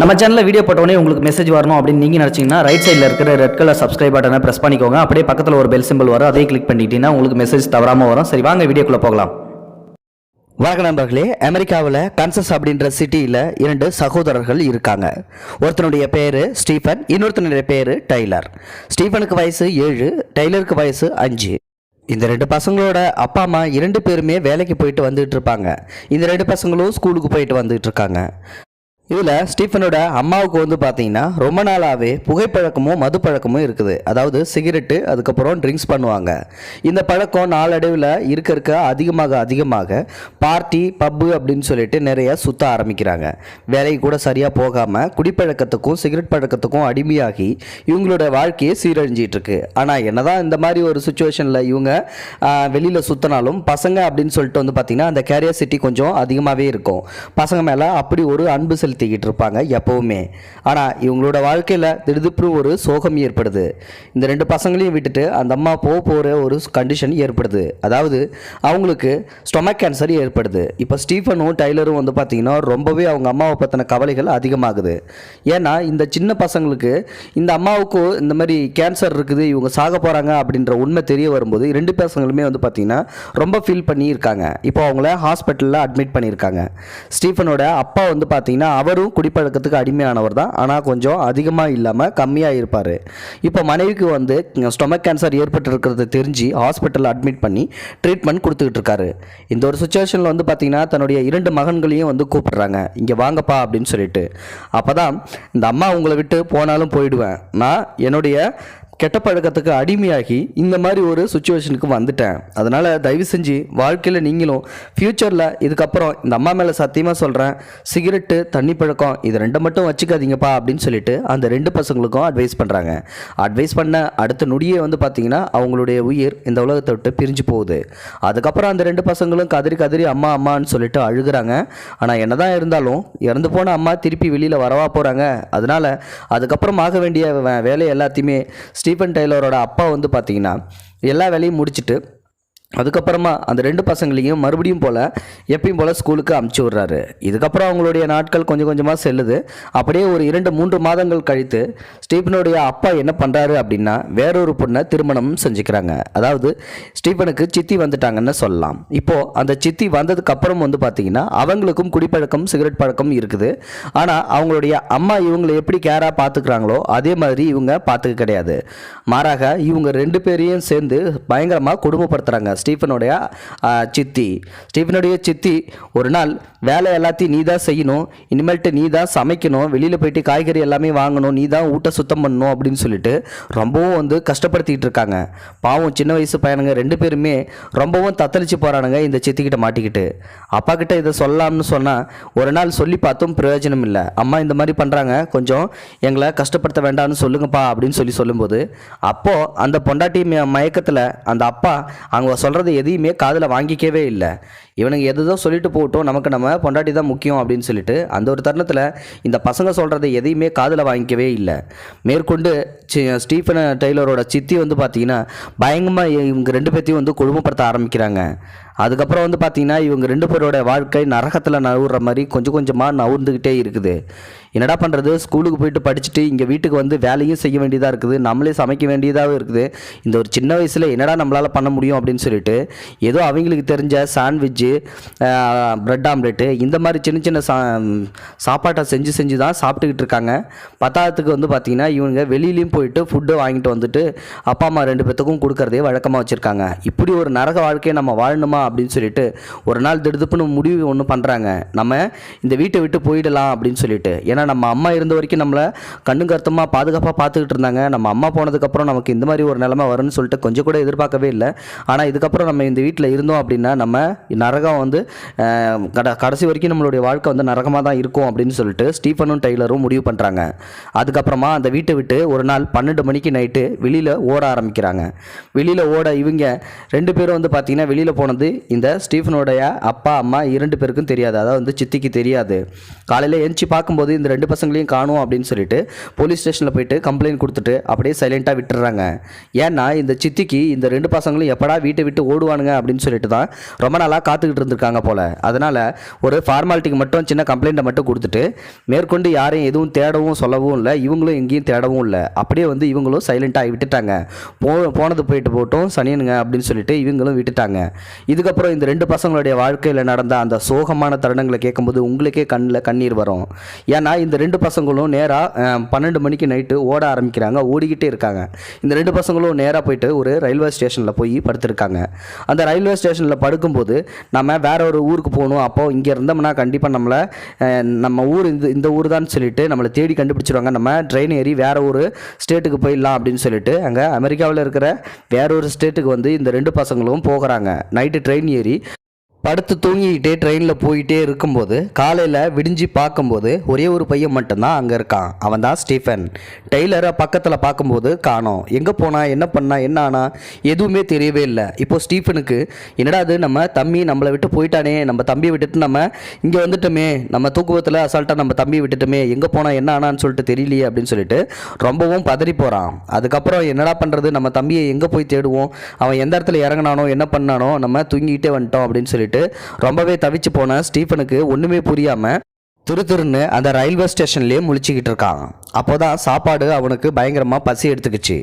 நம்ம சேனலில் வீடியோ போட்டோடனே உங்களுக்கு மெசேஜ் வரணும் அப்படின்னு நீங்கள் நினச்சிங்கன்னா ரைட் சைடில் இருக்கிற ரெட் கலர் சப்ஸ்கிரைப் பட்டனை ப்ரெஸ் பண்ணிக்கோங்க. அப்படியே பக்கத்தில் ஒரு பெல் சிம்பிள் வரும். அதையும் கிளிக் பண்ணிட்டீங்கன்னா உங்களுக்கு மெசேஜ் தவறாமல் வரும். சரி வாங்க வீடியோக்குள்ளே போகலாம். வணக்க நண்பர்களே. அமெரிக்காவில் கன்சஸ் அப்படின்ற சிட்டியில் இரண்டு சகோதரர்கள் இருக்காங்க. ஒருத்தனுடைய பேர் ஸ்டீஃபன் இன்னொருத்தனுடைய பேர் டைலர். ஸ்டீஃபனுக்கு வயசு ஏழு டைலருக்கு வயசு அஞ்சு. இந்த ரெண்டு பசங்களோட அப்பா அம்மா இரண்டு பேருமே வேலைக்கு போயிட்டு வந்துட்டு இருப்பாங்க. இந்த ரெண்டு பசங்களும் ஸ்கூலுக்கு போயிட்டு வந்துட்டு இருக்காங்க. இதில் ஸ்டீஃபனோட அம்மாவுக்கு வந்து பார்த்தீங்கன்னா ரொம்ப நாளாகவே புகைப்பழக்கமும் மது பழக்கமும் இருக்குது. அதாவது சிகரெட்டு அதுக்கப்புறம் ட்ரிங்க்ஸ் பண்ணுவாங்க. இந்த பழக்கம் நாளடைவில் இருக்க இருக்க அதிகமாக அதிகமாக பார்ட்டி பப்பு அப்படின்னு சொல்லிட்டு நிறைய சுத்த ஆரம்பிக்கிறாங்க. வேலைக்கு கூட சரியாக போகாமல் குடிப்பழக்கத்துக்கும் சிகரெட் பழக்கத்துக்கும் அடிமையாகி இவங்களோட வாழ்க்கையை சீரழிஞ்சிட்டு இருக்கு. ஆனால் என்னதான் இந்த மாதிரி ஒரு சுச்சுவேஷனில் இவங்க வெளியில் சுற்றினாலும் பசங்க அப்படின்னு சொல்லிட்டு வந்து பார்த்தீங்கன்னா அந்த கேரியாசிட்டி கொஞ்சம் அதிகமாகவே இருக்கும். பசங்க மேலே அப்படி ஒரு அன்பு செலுத்தி செலுத்திக்கிட்டு இருப்பாங்க எப்போவுமே. ஆனால் இவங்களோட வாழ்க்கையில் திடுதிப்பு ஒரு சோகம் ஏற்படுது. இந்த ரெண்டு பசங்களையும் விட்டுட்டு அந்த அம்மா போக போகிற ஒரு கண்டிஷன் ஏற்படுது. அதாவது அவங்களுக்கு ஸ்டொமக் கேன்சர் ஏற்படுது. இப்போ ஸ்டீஃபனும் டைலரும் வந்து பார்த்தீங்கன்னா ரொம்பவே அவங்க அம்மாவை பற்றின கவலைகள் அதிகமாகுது. ஏன்னா இந்த சின்ன பசங்களுக்கு இந்த அம்மாவுக்கு இந்த மாதிரி கேன்சர் இருக்குது இவங்க சாக போகிறாங்க அப்படின்ற உண்மை தெரிய வரும்போது ரெண்டு பசங்களுமே வந்து பார்த்திங்கன்னா ரொம்ப ஃபீல் பண்ணி இருக்காங்க இப்போ அவங்கள ஹாஸ்பிட்டலில் அட்மிட் பண்ணியிருக்காங்க. ஸ்டீஃபனோட அப்பா வந்து பார்த்தீங்கன்னா அவரும் குடிப்பழக்கத்துக்கு அடிமையானவர் தான். ஆனால் கொஞ்சம் அதிகமாக இல்லாமல் கம்மியாக இருப்பார். இப்போ மனைவிக்கு வந்து ஸ்டொமக் கேன்சர் ஏற்பட்டிருக்கிறத தெரிஞ்சு ஹாஸ்பிட்டலில் அட்மிட் பண்ணி ட்ரீட்மெண்ட் கொடுத்துக்கிட்டு இருக்காரு. இந்த ஒரு சுச்சுவேஷனில் வந்து பார்த்திங்கன்னா தன்னுடைய இரண்டு மகன்களையும் வந்து கூப்பிடுறாங்க. இங்கே வாங்கப்பா அப்படின்னு சொல்லிட்டு. அப்போ தான் இந்த அம்மா உங்களை விட்டு போனாலும் போயிடுவேன். நான் என்னுடைய கெட்ட பழக்கத்துக்கு அடிமையாகி இந்த மாதிரி ஒரு சுச்சுவேஷனுக்கு வந்துட்டேன். அதனால் தயவு செஞ்சு வாழ்க்கையில் நீங்களும் ஃப்யூச்சரில் இதுக்கப்புறம் இந்த அம்மா மேலே சத்தியமாக சொல்கிறேன் சிகரெட்டு தண்ணி பழக்கம் இது ரெண்டை மட்டும் வச்சுக்காதீங்கப்பா அப்படின்னு சொல்லிட்டு அந்த ரெண்டு பசங்களுக்கும் அட்வைஸ் பண்ணுறாங்க அட்வைஸ் பண்ண அடுத்த நொடியே வந்து பார்த்திங்கன்னா அவங்களுடைய உயிர் இந்த உலகத்தை விட்டு பிரிஞ்சு போகுது. அதுக்கப்புறம் அந்த ரெண்டு பசங்களும் கதறி கதறி அம்மா அம்மான்னு சொல்லிட்டு அழுகுறாங்க. ஆனால் என்னதான் இருந்தாலும் இறந்து போன அம்மா திருப்பி வெளியில் வரவா போகிறாங்க அதனால் அதுக்கப்புறம் ஆக வேண்டிய வேலை எல்லாத்தையுமே ஸ்டீஃபன் டெய்லரோட அப்பா வந்து பார்த்தீங்கன்னா எல்லா வேலையும் முடிச்சிட்டு அதுக்கப்புறமா அந்த ரெண்டு பசங்களையும் மறுபடியும் போல் எப்பயும் போல் ஸ்கூலுக்கு அமுச்சு விட்றாரு. இதுக்கப்புறம் அவங்களுடைய நாட்கள் கொஞ்சம் கொஞ்சமாக செல்லுது. அப்படியே ஒரு இரண்டு மூன்று மாதங்கள் கழித்து ஸ்டீஃபனுடைய அப்பா என்ன பண்ணுறாரு அப்படின்னா வேறொரு பொண்ணை திருமணம் செஞ்சுக்கிறாங்க. அதாவது ஸ்டீஃபனுக்கு சித்தி வந்துட்டாங்கன்னு சொல்லலாம். இப்போது அந்த சித்தி வந்ததுக்கப்புறம் வந்து பார்த்திங்கன்னா அவங்களுக்கும் குடிப்பழக்கம் சிகரெட் பழக்கம் இருக்குது. ஆனால் அவங்களுடைய அம்மா இவங்களை எப்படி கேராக பார்த்துக்கிறாங்களோ அதே மாதிரி இவங்க பார்த்துக்க கிடையாது. மாறாக இவங்க ரெண்டு பேரையும் சேர்ந்து பயங்கரமாக குடும்பப்படுத்துகிறாங்க ஸ்டீஃபனுடைய சித்தி. ஸ்டீஃபனுடைய சித்தி ஒரு நாள் வேலை எல்லாத்தையும் நீ தான் செய்யணும் இனிமேல்ட்டு நீ தான் சமைக்கணும் வெளியில் போயிட்டு காய்கறி எல்லாமே வாங்கணும் நீ தான் ஊட்ட சுத்தம் பண்ணணும் அப்படின்னு சொல்லிட்டு ரொம்பவும் வந்து கஷ்டப்படுத்திக்கிட்டு இருக்காங்க. பாவம் சின்ன வயசு பையனுங்க ரெண்டு பேருமே ரொம்பவும் தத்தளிச்சு போகிறானுங்க இந்த சித்திக்கிட்ட மாட்டிக்கிட்டு. அப்பா கிட்ட இதை சொல்லலாம்னு சொன்னால் ஒரு நாள் சொல்லி பார்த்தும் பிரயோஜனம் இல்லை. அம்மா இந்த மாதிரி பண்ணுறாங்க கொஞ்சம் எங்களை கஷ்டப்படுத்த வேண்டாம்னு சொல்லுங்கப்பா அப்படின்னு சொல்லி சொல்லும்போது அப்போது அந்த பொண்டாட்டி மயக்கத்தில் அந்த அப்பா அவங்க சொல்கிறது எதையுமே காதில் வாங்கிக்கவே இல்லை. இவனுங்க எதுதோ சொல்லிட்டு போட்டோம் நமக்கு நம்ம பொண்டாட்டி தான் முக்கியம் அப்படின்னு சொல்லிட்டு அந்த ஒரு தருணத்தில் இந்த பசங்க சொல்கிறத எதையுமே காதில் வாங்கிக்கவே இல்லை. மேற்கொண்டு சி- ஸ்டீஃபன் டெய்லரோட சித்தி வந்து பார்த்தீங்கன்னா பயங்கரமாக இவங்க ரெண்டு பேர்த்தையும் வந்து குழுமப்படுத்த ஆரம்பிக்கிறாங்க. அதுக்கப்புறம் வந்து பார்த்தீங்கன்னா இவங்க ரெண்டு பேரோட வாழ்க்கை நரகத்தில் நவுற மாதிரி கொஞ்சம் கொஞ்சமாக நவுர்ந்துக்கிட்டே இருக்குது. என்னடா பண்ணுறது ஸ்கூலுக்கு போயிட்டு படிச்சுட்டு இங்கே வீட்டுக்கு வந்து வேலையும் செய்ய வேண்டியதாக இருக்குது. நம்மளே சமைக்க வேண்டியதாகவும் இருக்குது. இந்த ஒரு சின்ன வயசில் என்னடா நம்மளால் பண்ண முடியும் அப்படின்னு சொல்லிட்டு ஏதோ அவங்களுக்கு தெரிஞ்ச சாண்ட்விட்ஜு ப்ரெட் ஆம்லெட்டு இந்த மாதிரி சின்ன சின்ன சா சாப்பாட்டை செஞ்சு செஞ்சு தான் சாப்பிட்டுக்கிட்டு இருக்காங்க. பத்தாவதுக்கு வந்து பார்த்திங்கன்னா இவங்க வெளியிலையும் போயிட்டு ஃபுட்டு வாங்கிட்டு வந்துட்டு அப்பா அம்மா ரெண்டு பேர்த்துக்கும் கொடுக்கறதே வழக்கமாக வச்சுருக்காங்க. இப்படி ஒரு நரக வாழ்க்கையை நம்ம வாழணுமா அப்படின்னு சொல்லிட்டு ஒரு நாள் திடுதுப்புன்னு முடிவு ஒன்று பண்ணுறாங்க நம்ம இந்த வீட்டை விட்டு போயிடலாம் அப்படின்னு சொல்லிட்டு. ஏன்னா நம்ம அம்மா இருந்த வரைக்கும் நம்மளை கண்ணு கருத்தமாக பாதுகாப்பாக பார்த்துக்கிட்டு இருந்தாங்க. நம்ம அம்மா போனதுக்கப்புறம் நமக்கு இந்த மாதிரி ஒரு நிலமை வரும்னு சொல்லிட்டு கொஞ்சம் கூட எதிர்பார்க்கவே இல்லை. ஆனால் இதுக்கப்புறம் நம்ம இந்த வீட்டில் இருந்தோம் அப்படின்னா நம்ம நரகம் வந்து கட கடைசி வரைக்கும் நம்மளுடைய வாழ்க்கை வந்து நரகமாக தான் இருக்கும் அப்படின்னு சொல்லிட்டு ஸ்டீஃபனும் டெய்லரும் முடிவு பண்ணுறாங்க அதுக்கப்புறமா அந்த வீட்டை விட்டு ஒரு நாள் பன்னெண்டு மணிக்கு நைட்டு வெளியில் ஓட ஆரம்பிக்கிறாங்க. வெளியில் ஓட இவங்க ரெண்டு பேரும் வந்து பார்த்திங்கன்னா வெளியில் போனது இந்த ஸ்டீஃபனுடைய அப்பா அம்மா இரண்டு பேருக்கும் தெரியாது. அதாவது வந்து சித்திக்கு தெரியாது. காலையில் எந்திச்சு பார்க்கும்போது இந்த ரெண்டு பசங்களையும் காணும் அப்படின்னு சொல்லிட்டு போலீஸ் ஸ்டேஷனில் போயிட்டு கம்ப்ளைண்ட் கொடுத்துட்டு அப்படியே சைலண்ட்டாக விட்டுறாங்க. ஏன்னா இந்த சித்திக்கு இந்த ரெண்டு பசங்களும் எப்படா வீட்டை விட்டு ஓடுவானுங்க அப்படின்னு சொல்லிட்டு தான் ரொம்ப நாளாக காத்துக்கிட்டு இருந்திருக்காங்க போல். அதனால் ஒரு ஃபார்மாலிட்டிக்கு மட்டும் சின்ன கம்ப்ளைண்ட்டை மட்டும் கொடுத்துட்டு மேற்கொண்டு யாரையும் எதுவும் தேடவும் சொல்லவும் இல்லை இவங்களும் எங்கேயும் தேடவும் இல்லை. அப்படியே வந்து இவங்களும் சைலண்ட்டாக விட்டுட்டாங்க. போ போனது போயிட்டு போட்டோம் சனியனுங்க அப்படின்னு சொல்லிட்டு இவங்களும் விட்டுட்டாங்க. இது இதுக்கப்புறம் இந்த ரெண்டு பசங்களுடைய வாழ்க்கையில் நடந்த அந்த சோகமான தருணங்களை கேட்கும்போது உங்களுக்கே கண்ணில் கண்ணீர் வரும். ஏன்னா இந்த ரெண்டு பசங்களும் நேராக பன்னெண்டு மணிக்கு நைட்டு ஓட ஆரம்பிக்கிறாங்க ஓடிக்கிட்டே இருக்காங்க. இந்த ரெண்டு பசங்களும் நேராக போயிட்டு ஒரு ரயில்வே ஸ்டேஷனில் போய் படுத்திருக்காங்க. அந்த ரயில்வே ஸ்டேஷனில் படுக்கும்போது நம்ம வேற ஒரு ஊருக்கு போகணும் அப்போ இங்கே இருந்தோம்னா கண்டிப்பாக நம்மளை நம்ம ஊர் இந்த இந்த ஊர் தான் சொல்லிட்டு நம்மளை தேடி கண்டுபிடிச்சிருவாங்க. நம்ம ட்ரெயின் ஏறி வேற ஒரு ஸ்டேட்டுக்கு போயிடலாம் அப்படின்னு சொல்லிட்டு அங்கே அமெரிக்காவில் இருக்கிற வேற ஒரு ஸ்டேட்டுக்கு வந்து இந்த ரெண்டு பசங்களும் போகிறாங்க. நைட்டு ட்ரெயின் ஏறி படுத்து தூங்கிக்கிட்டே ட்ரெயினில் போயிட்டே இருக்கும்போது காலையில் விடிஞ்சு பார்க்கும்போது ஒரே ஒரு பையன் மட்டும்தான் அங்கே இருக்கான். அவன் தான் ஸ்டீஃபன். டெய்லரை பக்கத்தில் பார்க்கும்போது காணோம். எங்கே போனா என்ன பண்ணா என்ன ஆனா எதுவுமே தெரியவே இல்லை. இப்போ ஸ்டீஃபனுக்கு என்னடா அது நம்ம தம்பி நம்மளை விட்டு போயிட்டானே நம்ம தம்பியை விட்டுட்டு நம்ம இங்கே வந்துட்டோமே நம்ம தூக்குவத்தில் அசால்ட்டாக நம்ம தம்பி விட்டுட்டோமே எங்கே போனால் என்ன ஆனான்னு சொல்லிட்டு தெரியலையே அப்படின்னு சொல்லிட்டு ரொம்பவும் பதறி போகிறான் அதுக்கப்புறம் என்னடா பண்ணுறது நம்ம தம்பியை எங்கே போய் தேடுவோம்? அவன் எந்த இடத்துல இறங்குனானோ என்ன பண்ணானோ நம்ம தூங்கிக்கிட்டே வந்துட்டோம் அப்படின்னு சொல்லிட்டு ரொம்பவே தவிச்சு போன ஸ்டீஃபனுக்கு ஒன்றுமே புரியாமல் துரு துருன்னு அந்த ரயில்வே ஸ்டேஷன்லேயே முழிச்சுக்கிட்டு இருக்கான். அப்போ தான் சாப்பாடு அவனுக்கு பயங்கரமாக பசி எடுத்துக்கிச்சு.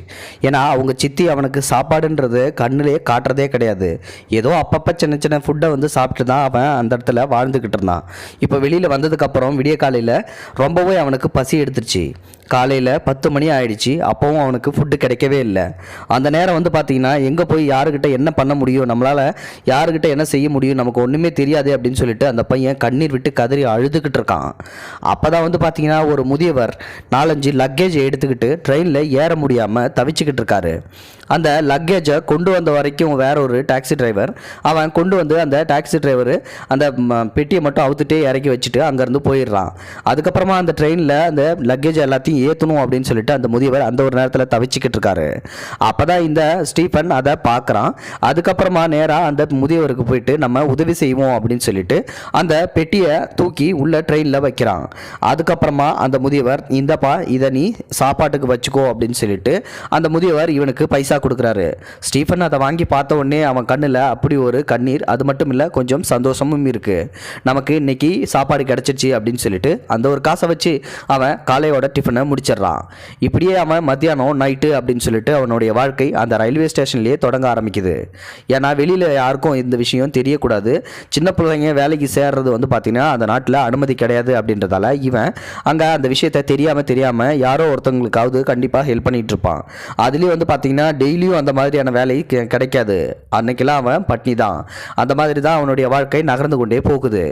ஏன்னா அவங்க சித்தி அவனுக்கு சாப்பாடுன்றது கண்ணிலே காட்டுறதே கிடையாது. ஏதோ அப்பப்போ சின்ன சின்ன ஃபுட்டை வந்து சாப்பிட்டு தான் அவன் அந்த இடத்துல வாழ்ந்துக்கிட்டு இருந்தான். இப்போ வெளியில் வந்ததுக்கப்புறம் விடிய காலையில் ரொம்பவே அவனுக்கு பசி எடுத்துருச்சு. காலையில் பத்து மணி ஆயிடுச்சு. அப்போவும் அவனுக்கு ஃபுட்டு கிடைக்கவே இல்லை. அந்த நேரம் வந்து பார்த்தீங்கன்னா எங்கே போய் யாருக்கிட்ட என்ன பண்ண முடியும் நம்மளால் யாருக்கிட்ட என்ன செய்ய முடியும் நமக்கு ஒன்றுமே தெரியாது அப்படின்னு சொல்லிட்டு அந்த பையன் கண்ணீர் விட்டு கதறி அழுதுகிட்டு இருக்கான். அப்போ தான் வந்து பார்த்தீங்கன்னா ஒரு முதியவர் நாலஞ்சு லக்கேஜ் எடுத்துக்கிட்டு ட்ரெயினில் ஏற முடியாமல் தவிச்சுக்கிட்டு இருக்காரு. அந்த லக்கேஜை கொண்டு வந்த வரைக்கும் வேற ஒரு டாக்ஸி டிரைவர் அவன் கொண்டு வந்து அந்த டாக்ஸி டிரைவர் அந்த பெட்டியை மட்டும் அவுத்துட்டே இறக்கி வச்சுட்டு அங்கேருந்து போயிடுறான். அதுக்கப்புறமா அந்த ட்ரெயினில் அந்த லக்கேஜ் எல்லாத்தையும் ஏற்றணும் அப்படின்னு சொல்லிட்டு அந்த முதியவர் அந்த ஒரு நேரத்தில் தவிச்சுக்கிட்டு இருக்காரு. அப்போ தான் இந்த ஸ்டீஃபன் அதை பார்க்குறான் அதுக்கப்புறமா நேராக அந்த முதியவருக்கு போயிட்டு நம்ம உதவி செய்வோம் அப்படின்னு சொல்லிட்டு அந்த பெட்டியை தூக்கி உள்ள ட்ரெயினில் வைக்கிறான். அதுக்கப்புறமா அந்த முதியவர் அப்பா இதை நீ சாப்பாட்டுக்கு வச்சுக்கோ அப்படின்னு சொல்லிட்டு அந்த முதியவர் இவனுக்கு பைசா கொடுக்குறாரு. ஸ்டீஃபன் அதை வாங்கி பார்த்த உடனே அவன் கண்ணில் அப்படி ஒரு கண்ணீர் அது மட்டும் இல்லை கொஞ்சம் சந்தோஷமும் இருக்கு. நமக்கு இன்னைக்கு சாப்பாடு கிடச்சிருச்சு அப்படின்னு சொல்லிட்டு அந்த ஒரு காசை வச்சு அவன் காலையோட டிஃபனை முடிச்சிடுறான். இப்படியே அவன் மத்தியானம் நைட்டு அப்படின்னு சொல்லிட்டு அவனுடைய வாழ்க்கை அந்த ரயில்வே ஸ்டேஷன்லேயே தொடங்க ஆரம்பிக்குது. ஏன்னா வெளியில் யாருக்கும் இந்த விஷயம் தெரியக்கூடாது. சின்ன பிள்ளைங்க வேலைக்கு சேர்றது வந்து பார்த்தீங்கன்னா அந்த நாட்டில் அனுமதி கிடையாது அப்படின்றதால இவன் அங்கே அந்த விஷயத்தை தெரியாமல் தெரியாமல் யாரோ ஒருத்தவங்களுக்காவது கண்டிப்பாக ஹெல்ப் பண்ணிகிட்ருப்பான் இருப்பான். அதுலேயும் வந்து பார்த்திங்கன்னா டெய்லியும் அந்த மாதிரியான வேலை கிடைக்காது. அன்னைக்கெல்லாம் அவன் பட்னி தான். அந்த மாதிரி தான் அவனுடைய வாழ்க்கை நகர்ந்து கொண்டே போகுது.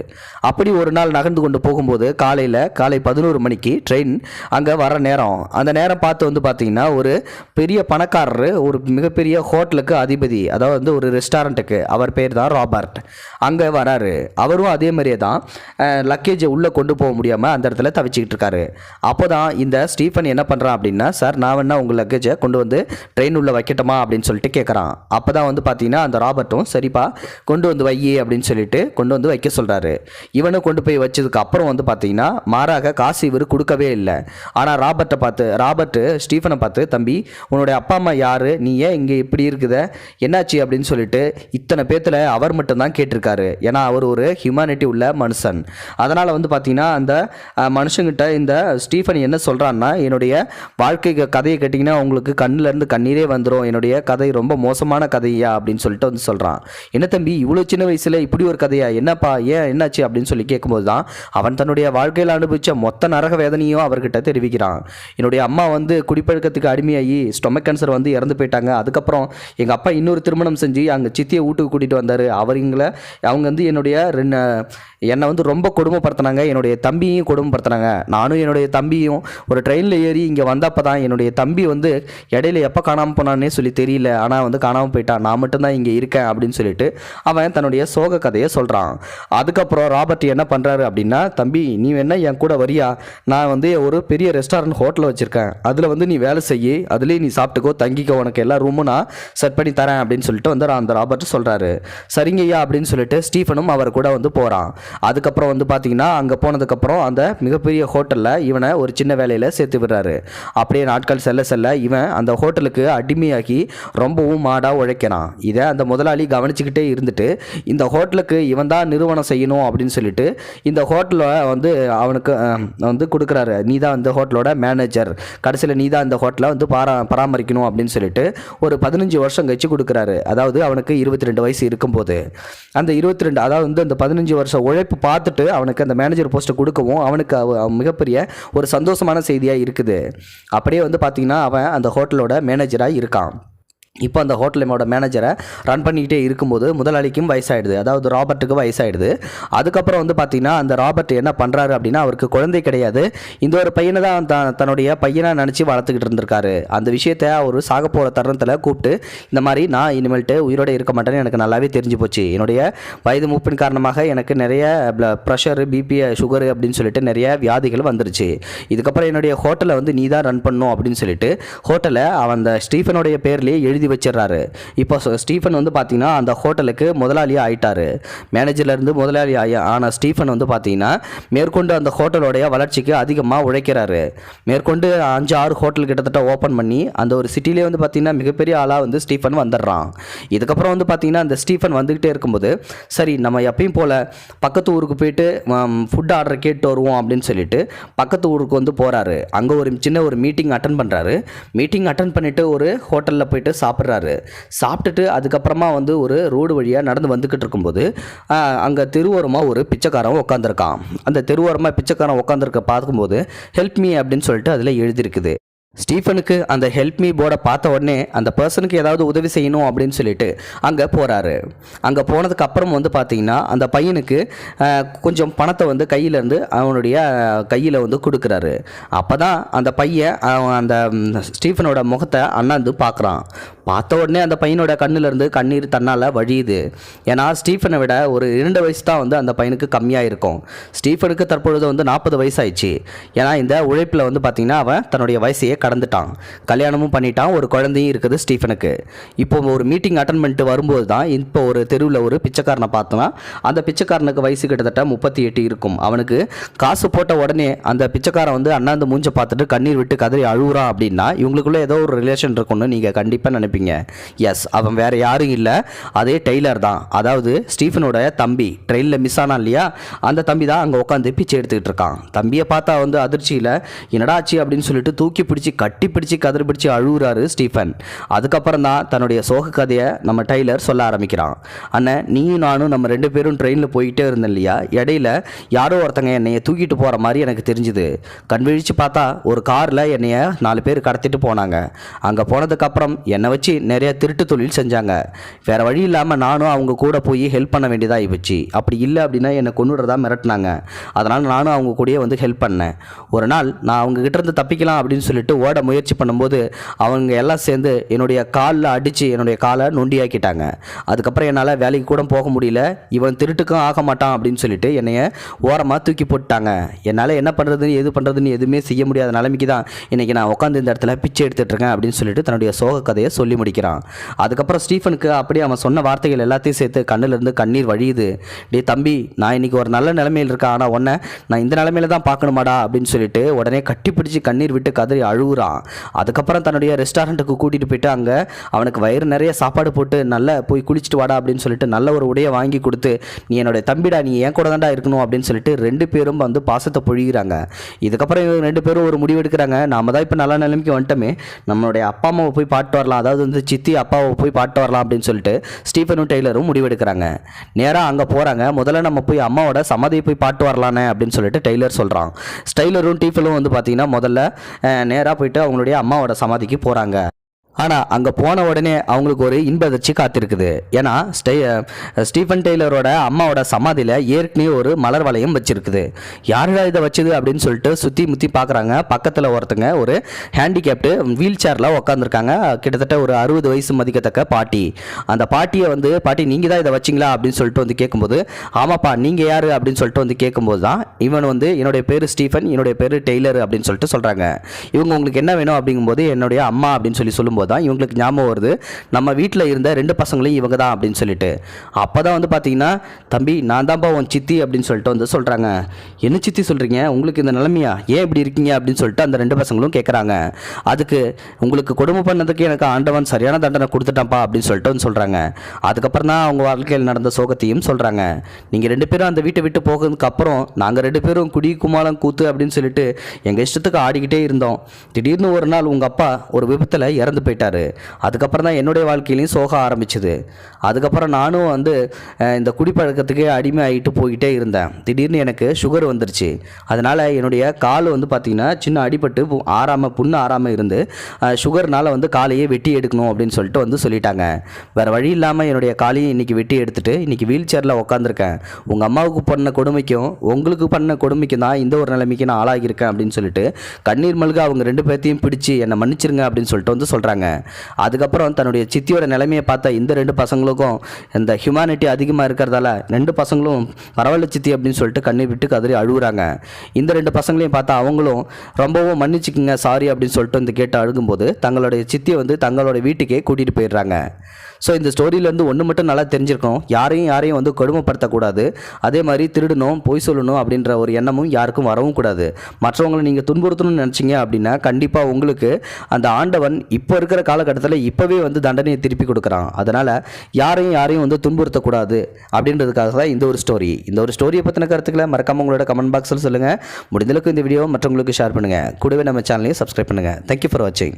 அப்படி ஒரு நாள் நகர்ந்து கொண்டு போகும்போது காலையில் காலை பதினோரு மணிக்கு ட்ரெயின் அங்கே வர நேரம். அந்த நேரம் பார்த்து வந்து பார்த்திங்கன்னா ஒரு பெரிய பணக்காரர் ஒரு மிகப்பெரிய ஹோட்டலுக்கு அதிபதி அதாவது வந்து ஒரு ரெஸ்டாரண்ட்டுக்கு அவர் பேர் தான் ராபர்ட். அங்கே வராரு. அவரும் அதே மாதிரியே தான் லக்கேஜை உள்ளே கொண்டு போக முடியாமல் அந்த இடத்துல தவிச்சிக்கிட்டு இருக்காரு. அப்போ தான் இந்த ஸ்டீஃபன் என்ன பண்ணுறான் அப்படின்னா சார் நான் வேணா உங்கள் லக்கேஜை கொண்டு வந்து ட்ரெயின் உள்ளே வைக்கட்டுமா? அப்படின்னு சொல்லிட்டு கேட்குறான் அப்போ தான் வந்து பார்த்தீங்கன்னா அந்த ராபர்ட்டும் சரிப்பா கொண்டு வந்து வை அப்படின்னு சொல்லிட்டு கொண்டு வந்து வைக்க சொல்கிறாரு இவனும் கொண்டு போய் வச்சதுக்கு அப்புறம் வந்து பார்த்தீங்கன்னா மாறாக காசு இவர் கொடுக்கவே இல்லை. ஆனால் ராபர்ட்டை பார்த்து ராபர்ட்டு ஸ்டீஃபனை பார்த்து தம்பி உன்னுடைய அப்பா அம்மா யார்? நீ ஏன் இங்கே இப்படி இருக்குத? என்னாச்சு? அப்படின்னு சொல்லிட்டு இத்தனை பேத்தில் அவர் மட்டும்தான் கேட்டிருக்காரு. ஏன்னா அவர் ஒரு ஹியூமனிட்டி உள்ள மனுஷன். அதனால் வந்து பார்த்தீங்கன்னா அந்த மனுஷங்கிட்ட இந்த ஸ்டீஃபன் என்ன சொல்கிறான்னா என்னுடைய வாழ்க்கை க- கதையை கேட்டிங்கன்னா உங்களுக்கு கண்ணிலேருந்து கண்ணீரே வந்துடும் என்னுடைய கதை ரொம்ப மோசமான கதையா அப்படின்னு சொல்லிட்டு வந்து சொல்கிறான் என்ன தம்பி இவ்வளோ சின்ன வயசில் இப்படி ஒரு கதையா? என்னப்பா ஏன் என்னாச்சு அப்படின்னு சொல்லி கேட்கும்போது தான் அவன் தன்னுடைய வாழ்க்கையில் அனுபவித்த மொத்த நரக வேதனையும் அவர்கிட்ட தெரிவிக்கிறான். என்னுடைய அம்மா வந்து குடிப்பழக்கத்துக்கு அடிமையாகி ஸ்டொமக் கேன்சர் வந்து இறந்து போயிட்டாங்க. அதுக்கப்புறம் எங்கள் அப்பா இன்னொரு திருமணம் செஞ்சு அங்கே சித்தியை வீட்டுக்கு கூட்டிகிட்டு வந்தார். அவர்ங்களை அவங்க வந்து என்னுடைய ரெண்டு என்னை வந்து ரொம்ப கொடுமைப்படுத்தினாங்க. என்னுடைய தம்பியும் கொடுமைப்படுத்தினாங்க. நானும் என்னுடைய தம்பியும் ஒரு ட்ரெயினில் ஏறி இங்கே வந்தப்போ தான் என்னுடைய தம்பி வந்து இடையில எப்போ காணாமல் போனானே சொல்லி தெரியல. ஆனால் வந்து காணாமல் போயிட்டான் நான் மட்டும்தான் இங்கே இருக்கேன் அப்படின்னு சொல்லிட்டு அவன் தன்னுடைய சோக கதையை சொல்கிறான் அதுக்கப்புறம் ராபர்ட் என்ன பண்ணுறாரு அப்படின்னா தம்பி நீ வேணா என் கூட வரியா? நான் வந்து ஒரு பெரிய ரெஸ்டாரண்ட் ஹோட்டலில் வச்சுருக்கேன். அதில் வந்து நீ வேலை செய்யி அதுலேயே நீ சாப்பிட்டுக்கோ தங்கிக்கோ. உனக்கு எல்லா ரூமும் நான் செட் பண்ணி தரேன். அப்படின்னு சொல்லிட்டு வந்து அந்த ராபர்ட் சொல்கிறாரு சரிங்கய்யா அப்படின்னு சொல்லிட்டு ஸ்டீஃபனும் அவர் கூட வந்து போகிறான் அதுக்கப்புறம் வந்து பார்த்தீங்கன்னா அங்கே போனதுக்கப்புறம் அந்த மிகப்பெரிய ஹோட்டலில் இவனை ஒரு சின்ன வேலையில் சேர்த்து விடுறாரு. அப்படியே நாட்கள் செல்ல செல்ல இவன் அந்த ஹோட்டலுக்கு அடிமையாகி ரொம்பவும் மாடாக உழைக்கிறான். இதை அந்த முதலாளி கவனிச்சுக்கிட்டே இருந்துட்டு இந்த ஹோட்டலுக்கு இவன் தான் நிறுவனம் செய்யணும் அப்படின்னு சொல்லிட்டு இந்த ஹோட்டலை வந்து அவனுக்கு வந்து கொடுக்குறாரு. நீ தான் இந்த ஹோட்டலோட மேனேஜர் கடைசியில் நீ தான் இந்த ஹோட்டலை வந்து பாரா பராமரிக்கணும் அப்படின்னு சொல்லிட்டு ஒரு பதினஞ்சு வருஷம் கழிச்சு கொடுக்குறாரு. அதாவது அவனுக்கு இருபத்தி ரெண்டு வயசு இருக்கும்போது. அந்த இருபத்தி ரெண்டு அதாவது வந்து அந்த பதினஞ்சு வருஷம் உழைப்பு பார்த்துட்டு அவனுக்கு அந்த மேனேஜர் போஸ்ட்டை கொடுக்கவும் அவனுக்கு அவ- மிகப்பெரிய ஒரு மோசமான செய்தியாக இருக்குது. அப்படியே வந்து பார்த்தீங்கன்னா அவன் அந்த ஹோட்டலோட மேனேஜராக இருக்கான். இப்போ அந்த ஹோட்டலோட மேனேஜரை ரன் பண்ணிக்கிட்டே இருக்கும்போது முதலாளிக்கும் வயசாயிடுது. அதாவது ராபர்ட்டுக்கு வயசாயிடுது. அதுக்கப்புறம் வந்து பார்த்தீங்கன்னா அந்த ராபர்ட் என்ன பண்ணுறாரு அப்படின்னா அவருக்கு குழந்தை கிடையாது. இந்த ஒரு பையனை தான் த- தன்னுடைய பையனாக நினச்சி வளர்த்துக்கிட்டு இருந்திருக்காரு. அந்த விஷயத்தை அவர் சாக போகிற தருணத்தில் கூப்பிட்டு இந்த மாதிரி நான் இனிமேல்ட்டு உயிரோட இருக்க மாட்டேன்னு எனக்கு நல்லாவே தெரிஞ்சு போச்சு. என்னுடைய வயது மூப்பின் காரணமாக எனக்கு நிறைய ப்ரெஷரு பிபி சுகரு அப்படின்னு சொல்லிட்டு நிறைய வியாதிகள் வந்துருச்சு. இதுக்கப்புறம் என்னுடைய ஹோட்டலை வந்து நீ தான் ரன் பண்ணும் அப்படின்னு சொல்லிட்டு ஹோட்டலை அவன் அந்த ஸ்டீஃபனுடைய பேர்லேயே எழுதி வச்சிடுறாரு இப்போ ஸ்டீஃபன் வந்து பார்த்தீங்கன்னா அந்த ஹோட்டலுக்கு முதலாளியாக ஆயிட்டாரு. மேனேஜர்லேருந்து முதலாளி ஆய- ஆன ஸ்டீஃபன் வந்து பார்த்தீங்கன்னா மேற்கொண்டு அந்த ஹோட்டலோடைய வளர்ச்சிக்கு அதிகமாக உழைக்கிறாரு. மேற்கொண்டு அஞ்சு ஆறு ஹோட்டல் கிட்டத்தட்ட ஓப்பன் பண்ணி அந்த ஒரு சிட்டிலே வந்து பார்த்தீங்கன்னா மிகப்பெரிய ஆளாக வந்து ஸ்டீஃபன் வந்துடுறான் இதுக்கப்புறம் வந்து பார்த்தீங்கன்னா அந்த ஸ்டீஃபன் வந்துக்கிட்டே இருக்கும்போது சரி நம்ம எப்பயும் போல் பக்கத்து ஊருக்கு போயிட்டு ஃபுட் ஆர்டர் கேட்டு வருவோம் அப்படின்னு சொல்லிட்டு பக்கத்து ஊருக்கு வந்து போகிறாரு அங்கே ஒரு சின்ன ஒரு மீட்டிங் அட்டன் பண்ணுறாரு மீட்டிங் அட்டன் பண்ணிவிட்டு ஒரு ஹோட்டலில் போயிட்டு சாப்பிட்றாரு சாப்பிட்றாரு. சாப்பிட்டுட்டு அதுக்கப்புறமா வந்து ஒரு ரோடு வழியாக நடந்து வந்துக்கிட்டு இருக்கும்போது அங்கே தெருவோரமாக ஒரு பிச்சைக்காரன் உட்காந்துருக்கான் அந்த தெருவோரமாக பிச்சைக்காரன் உட்காந்துருக்க பார்க்கும்போது ஹெல்ப் மீ அப்படின்னு சொல்லிட்டு அதில் எழுதியிருக்குது. ஸ்டீஃபனுக்கு அந்த ஹெல்ப் மீ போர்டை பார்த்த உடனே அந்த பர்சனுக்கு ஏதாவது உதவி செய்யணும் அப்படின்னு சொல்லிட்டு அங்கே போகிறாரு அங்கே போனதுக்கு அப்புறம் வந்து பார்த்தீங்கன்னா அந்த பையனுக்கு கொஞ்சம் பணத்தை வந்து கையிலேருந்து அவனுடைய கையில் வந்து கொடுக்குறாரு. அப்போ தான் அந்த பையன் அவன் அந்த ஸ்டீஃபனோட முகத்தை அண்ணாந்து பார்க்குறான் பார்த்த உடனே அந்த பையனோட கண்ணிலேருந்து கண்ணீர் தன்னால் வழியுது. ஏன்னா ஸ்டீஃபனை விட ஒரு இரண்டு வயசு தான் வந்து அந்த பையனுக்கு கம்மியாக இருக்கும் ஸ்டீஃபனுக்கு தற்பொழுது வந்து நாற்பது வயசாயிடுச்சு. ஏன்னா இந்த உழைப்பில் வந்து பார்த்திங்கன்னா அவன் தன்னுடைய வயசையே கடந்துட்டான். கல்யாணமும் பண்ணிட்டான் ஒரு குழந்தையும் இருக்குது ஸ்டீஃபனுக்கு. இப்போ ஒரு மீட்டிங் அட்டன் பண்ணிட்டு வரும்போது தான் இப்போ ஒரு தெருவில் ஒரு பிச்சைக்காரனை பார்த்தோன்னா அந்த பிச்சைக்காரனுக்கு வயசு கிட்டத்தட்ட முப்பத்தி எட்டு இருக்கும். அவனுக்கு காசு போட்ட உடனே அந்த பிச்சைக்காரன் வந்து அண்ணாந்து மூஞ்சை பார்த்துட்டு கண்ணீர் விட்டு கதறி அழுகுறான் அப்படின்னா இவங்களுக்குள்ளே ஏதோ ஒரு ரிலேஷன் இருக்கும்னு நீங்கள் கண்டிப்பாக நினைப்பீங்க. எஸ் அவன் வேற யாரும் இல்லை. அதே டெய்லர் தான். அதாவது ஸ்டீஃபனோட தம்பி. ட்ரெயினில் மிஸ் ஆனான் இல்லையா? அந்த தம்பி தான் அங்கே உட்காந்து பிச்சை எடுத்துக்கிட்டு இருக்கான். தம்பியை பார்த்தா வந்து அதிர்ச்சியில் என்னடா ஆச்சு? அப்படின்னு சொல்லிட்டு தூக்கி பிடிச்சி கட்டி பிடிச்சி கதறி பிடிச்சி அழுகுறாரு ஸ்டீஃபன். அதுக்கப்புறம் தான் தன்னுடைய சோக கதையை நம்ம டெய்லர் சொல்ல ஆரம்பிக்கிறான். அண்ணன் நீயும் நானும் நம்ம ரெண்டு பேரும் ட்ரெயினில் போயிட்டே இருந்தோம் இல்லையா? இடையில யாரோ ஒருத்தங்க என்னைய தூக்கிட்டு போகிற மாதிரி எனக்கு தெரிஞ்சுது. கண் விழிச்சு பார்த்தா ஒரு காரில் என்னைய நாலு பேர் கடத்திட்டு போனாங்க. அங்கே போனதுக்கப்புறம் என்னை வச்சு நிறைய திருட்டு தொழில் செஞ்சாங்க. வேற வழி இல்லாமல் நானும் அவங்க கூட போய் ஹெல்ப் பண்ண வேண்டியதாக ஆயிடுச்சு. அப்படி இல்லை அப்படின்னா என்னை கொண்டுடுறதா மிரட்டினாங்க. அதனால் நானும் அவங்க கூடயே வந்து ஹெல்ப் பண்ணேன். ஒரு நாள் நான் அவங்ககிட்ட இருந்து தப்பிக்கலாம் அப்படின்னு சொல்லிட்டு ஓட முயற்சி பண்ணும்போது அவங்க எல்லாம் சேர்ந்து என்னுடைய காலில் அடித்து என்னுடைய காலை நொண்டியாக்கிட்டாங்க. அதுக்கப்புறம் என்னால் வேலைக்கு கூட போக முடியல. இவன் திருட்டுக்கும் ஆக மாட்டான் அப்படின்னு சொல்லிட்டு என்னைய ஓரமாக தூக்கி போட்டாங்க என்னால் என்ன பண்ணுறதுன்னு எது பண்ணுறதுன்னு எதுவுமே செய்ய முடியாத நிலைமைக்கு தான் இன்றைக்கி நான் உட்காந்து இந்த இடத்துல பிச்சை எடுத்துகிட்ருக்கேன் அப்படின்னு சொல்லிட்டு தன்னுடைய சோக கதையை சொல்லி முடிக்கிறான் அதுக்கப்புறம் ஸ்டீஃபனுக்கு அப்படியே அவன் சொன்ன வார்த்தைகள் எல்லாத்தையும் சேர்த்து கண்ணிலிருந்து கண்ணீர் வழியுது. டே தம்பி நான் இன்னைக்கு ஒரு நல்ல நிலைமையில் இருக்கேன். ஆனால் உன்னை நான் இந்த நிலைமையில தான் பார்க்கணுமாடா? அப்படின்னு சொல்லிட்டு உடனே கட்டி பிடிச்சி கண்ணீர் விட்டு கதறி அழுகுறான். அதுக்கப்புறம் தன்னுடைய ரெஸ்டாரண்ட்டுக்கு கூட்டிகிட்டு போயிட்டு அங்கே அவனுக்கு வயிறு நிறைய சாப்பாடு போட்டு நல்லா போய் குளிச்சுட்டு வாடா அப்படின்னு சொல்லிட்டு நல்ல ஒரு உடையை வாங்கி கொடுத்து நீ என்னுடைய தம்பிடா நீ என் கூட தான்டா இருக்கணும்? அப்படின்னு சொல்லிட்டு ரெண்டு பேரும் வந்து பாசத்தை பொழிகிறாங்க இதுக்கப்புறம் இவங்க ரெண்டு பேரும் ஒரு முடிவு எடுக்கிறாங்க. நாம தான் இப்போ நல்ல நிலைமைக்கு வந்துட்டோமே. நம்மளுடைய அப்பா அம்மாவை போய் பாட்டு வரலாம். அதாவது வந்து சித்தி அப்பாவை போய் பாட்டு வரலாம் அப்படின்னு சொல்லிட்டு ஸ்டீஃபனும் டெய்லரும் முடிவெடுக்கிறாங்க. நேராக அங்கே போகிறாங்க முதல்ல நம்ம போய் அம்மாவோட சமாதியை போய் பாட்டு வரலானே அப்படின்னு சொல்லிட்டு டெய்லர் சொல்கிறான் ஸ்டைலரும் டீஃபலும் வந்து பார்த்தீங்கன்னா முதல்ல நேராக போயிட்டு அவங்களுடைய அம்மாவோட சமாதிக்கு போகிறாங்க ஆனால் அங்கே போன உடனே அவங்களுக்கு ஒரு இன்ப அதிர்ச்சி காத்திருக்குது. ஏன்னா ஸ்டே ஸ்டீஃபன் டெய்லரோட அம்மாவோட சமாதியில் ஏற்கனவே ஒரு மலர் வளையம் வச்சிருக்குது. யாருடா இதை வச்சது அப்படின்னு சொல்லிட்டு சுற்றி முற்றி பார்க்குறாங்க பக்கத்தில் ஒருத்தங்க ஒரு ஹேண்டிகேப்டு வீல் சேரில் உட்காந்துருக்காங்க கிட்டத்தட்ட ஒரு அறுபது வயசு மதிக்கத்தக்க பாட்டி. அந்த பாட்டியை வந்து பாட்டி நீங்கள் தான் இதை வச்சிங்களா? அப்படின்னு சொல்லிட்டு வந்து கேட்கும்போது ஆமாப்பா நீங்கள் யார்? அப்படின்னு சொல்லிட்டு வந்து கேட்கும்போது தான் இவன் வந்து என்னுடைய பேர் ஸ்டீஃபன் என்னுடைய பேர் டெய்லர் அப்படின்னு சொல்லிட்டு சொல்கிறாங்க இவங்க உங்களுக்கு என்ன வேணும்? அப்படிங்கும்போது என்னுடைய அம்மா அப்படின்னு சொல்லி சொல்லும்போது தான் இவங்களுக்கு ஞாபகம் வருது. நம்ம வீட்டில் இருந்த ரெண்டு பசங்களையும் இவங்க தான் அப்படின்னு சொல்லிட்டு. அப்போ தான் வந்து பார்த்தீங்கன்னா தம்பி நான் தான்ப்பா உன் சித்தி அப்படின்னு சொல்லிட்டு வந்து சொல்கிறாங்க என்ன சித்தி சொல்கிறீங்க உங்களுக்கு இந்த நிலமையா? ஏன் இப்படி இருக்கீங்க? அப்படின்னு சொல்லிட்டு அந்த ரெண்டு பசங்களும் கேட்குறாங்க அதுக்கு உங்களுக்கு கொடுமை பண்ணதுக்கு எனக்கு ஆண்டவன் சரியான தண்டனை கொடுத்துட்டான்ப்பா அப்படின்னு சொல்லிட்டு வந்து சொல்கிறாங்க அதுக்கப்புறம் தான் அவங்க வாழ்க்கையில் நடந்த சோகத்தையும் சொல்கிறாங்க நீங்கள் ரெண்டு பேரும் அந்த வீட்டை விட்டு போகிறதுக்கு அப்புறம் நாங்கள் ரெண்டு பேரும் குடி குமாலம் கூத்து அப்படின்னு சொல்லிட்டு எங்கள் இஷ்டத்துக்கு ஆடிக்கிட்டே இருந்தோம். திடீர்னு ஒரு நாள் உங்கள் அப்பா ஒரு விபத்தில் இறந்து போயிட்டாரு. அதுக்கப்புறம் தான் என்னுடைய வாழ்க்கையிலையும் சோகம் ஆரம்பிச்சுது. அதுக்கப்புறம் நானும் வந்து இந்த குடிப்பழக்கத்துக்கே அடிமை ஆகிட்டு போய்கிட்டே இருந்தேன். திடீர்னு எனக்கு சுகர் வந்துருச்சு. அதனால் என்னுடைய கால் வந்து பார்த்திங்கன்னா சின்ன அடிபட்டு பு- புண்ணு ஆறாமல் இருந்து சுகர்னால் வந்து காலையே வெட்டி எடுக்கணும் அப்படின்னு சொல்லிட்டு வந்து சொல்லிட்டாங்க. வேறு வழி இல்லாமல் என்னுடைய காலையும் இன்றைக்கி வெட்டி எடுத்துட்டு இன்றைக்கி வீல் சேரில் உட்காந்துருக்கேன் உங்கள் அம்மாவுக்கு பண்ண கொடுமைக்கும் உங்களுக்கு பண்ண கொடுமைக்கும் தான் இந்த ஒரு நிலைமைக்கு நான் ஆளாகியிருக்கேன் அப்படின்னு சொல்லிட்டு கண்ணீர் மல்க அவங்க ரெண்டு பேர்த்தையும் பிடிச்சி என்னை மன்னிச்சிருங்க அப்படின்னு சொல்லிட்டு வந்து சொல்கிறாங்க அதுக்கப்புறம் தன்னுடைய சித்தியோட நிலைமையை பார்த்தா இந்த ரெண்டு பசங்களுக்கும் இந்த ஹியூமானிட்டி அதிகமாக இருக்கிறதால ரெண்டு பசங்களும் பரவாயில்ல சித்தி அப்படின்னு சொல்லிட்டு கண்ணி விட்டு கதறி அழுகுறாங்க. இந்த ரெண்டு பசங்களையும் பார்த்தா அவங்களும் ரொம்பவும் மன்னிச்சுக்குங்க சாரி அப்படின்னு சொல்லிட்டு வந்து கேட்டு அழுகும்போது தங்களுடைய சித்தியை வந்து தங்களோட வீட்டுக்கே கூட்டிகிட்டு போயிடுறாங்க. ஸோ இந்த ஸ்டோரியிலேருந்து ஒன்று மட்டும் நல்லா தெரிஞ்சிருக்கோம் யாரையும் யாரையும் வந்து கொடுமைப்படுத்தக்கூடாது. அதே மாதிரி திருடணும் பொய் சொல்லணும் அப்படின்ற ஒரு எண்ணமும் யாருக்கும் வரவும் கூடாது. மற்றவங்களை நீங்கள் துன்புறுத்தணும்னு நினச்சிங்க அப்படின்னா கண்டிப்பாக உங்களுக்கு அந்த ஆண்டவன் இப்போ இருக்கிற காலகட்டத்தில் இப்போவே வந்து தண்டனையை திருப்பி கொடுக்குறான். அதனால் யாரையும் யாரையும் வந்து துன்புறுத்தக்கூடாது அப்படின்றதுக்காக தான் இந்த ஒரு ஸ்டோரி இந்த ஒரு ஸ்டோரியை பற்றின கருத்துக்களை மறக்காமல் உங்களோட கமெண்ட் பாக்ஸில் சொல்லுங்கள் முடிந்தளவுக்கு இந்த வீடியோ மற்றவங்களுக்கு ஷேர் பண்ணுங்கள் கூடவே நம்ம சேனலையும் சப்ஸ்கிரைப் பண்ணுங்கள் தேங்க்யூ ஃபார் வாட்சிங்